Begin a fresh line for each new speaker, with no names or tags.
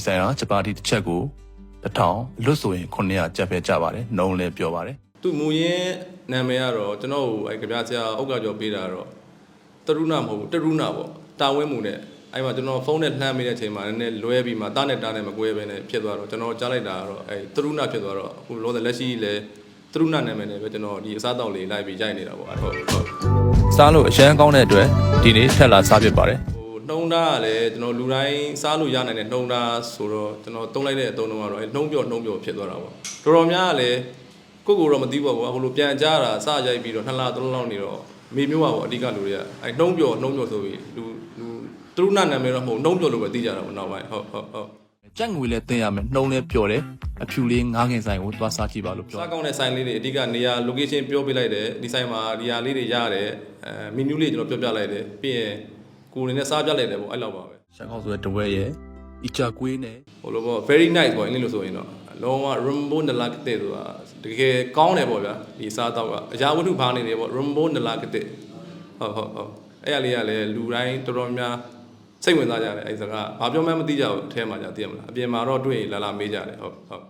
ဒီဆိုင်ဟာဂျပါတီတစ်ချက်ကို1000လွတ်ဆိုရင်900ကျပ်ပဲကြပါတယ်နှုံးလည်းပြောပါတယ်
သူမူရင်းနာမည်ကတော့ကျွန်တော်ကိုအဲကြပြဆရာဥက္ကကျော်ပေးတာတော့တရုဏမဟုတ်ဘူးတရုဏပေါ့တာဝင်းမှုနဲ့အဲ့မှာကျွန်တော်ဖုန်းနဲ့လှမ်းမိတဲ့အချိန်မှာနည်းနည်းလွဲပြီးမှတားနဲ့တားနဲ့မကွဲပဲနဲ့ဖြစ်သွားတော့ကျွန်တော်ကြားလိုက်တာကတော့အဲတရုဏဖြစ်သွားတော့အခုလောဆယ်လက်ရှိလဲတရုဏနာမည်နဲ့ပဲကျွန်တော်ဒီအစားတောက်လေးလိုက်ပြီးရိုက်နေတာပေါ့အဲ့ဟုတ်ဟုတ်
စားလို့အရန်ကောင်းတဲ့အတွက်ဒီနေ့ထက်လာစားဖြစ်ပါတယ်
ဟို နှုံးသားကလည်းကျွန်တော်လူတိုင်းစားလို့ရနိုင်တဲ့နှုံးသားဆိုတော့ကျွန်တော်တုံးလိုက်တဲ့အတုံးတော့ကတော့အဲနှုံးပြော့နှုံးပြော့ဖြစ်သွားတာပေါ့တော်တော်များကလည်းကိုယ့်ကိုယ်တော့မသိပါဘူးဟိုလိုပြန်ကြားတာစရိုက်ပြီးတော့နှစ်လသုံးလလောက်နေတော့မေမျိုးပါပေါ့အဓိကလူတွေကအဲနှုံးပြော့နှုံးပြော့ဆိုပြီးလူလူသူတို့နာနာမည်တော့မဟုတ်နှုံးပြော့လို့ပဲသိကြတာပေါ့နောက်ပိုင်းဟုတ်ဟုတ်ဟုတ်
ကြက်ငွေလည်းတင်ရမယ်နှုံးလည်းပျော်တယ်အဖြူလေးငားငင်ဆိုင်ကိုသွားစားကြည့်ပါလို့ပြော
စားကောင်းတဲ့ဆိုင်လေးတွေအဓိကနေရာ location ပြောပြလိုက်တယ်ဒီဆိုင်မှာဒီဟာလေးတွေရတယ်အဲမီနူးလေးကျွန်တော်ပြောပြလိုက်တယ်ပြီးရင် ကိုယ်နေနဲ့စားပြလိုက်တယ်ပေါ့အဲ့လောက်ပါပဲ
ရှန်ကောက်ဆိုတဲ့တဝဲရဲ့အီချာကွေးနဲ့
ဟိုလိုပေါ့ very nice ပေါ့အင်းလေးလို့ဆိုရင်တော့လုံးဝ rainbow နလာကတဲ့ဆိုတာတကယ်ကောင်းတယ်ပေါ့ဗျာဒီစားတော့ကအရာဝတ္ထုဘာနေတယ်ပေါ့ rainbow နလာကတဲ့ဟုတ်ဟုတ်ဟုတ်အဲ့ရလေးကလည်းလူတိုင်းတော်တော်များစိတ်ဝင်စားကြတယ်အဲ့စကားဘာပြောမှမသိကြဘူးအထဲမှာကြာသိရမလားအပြင်မှာတော့တွေ့ရင်လာလာမေးကြတယ်ဟုတ်ဟုတ်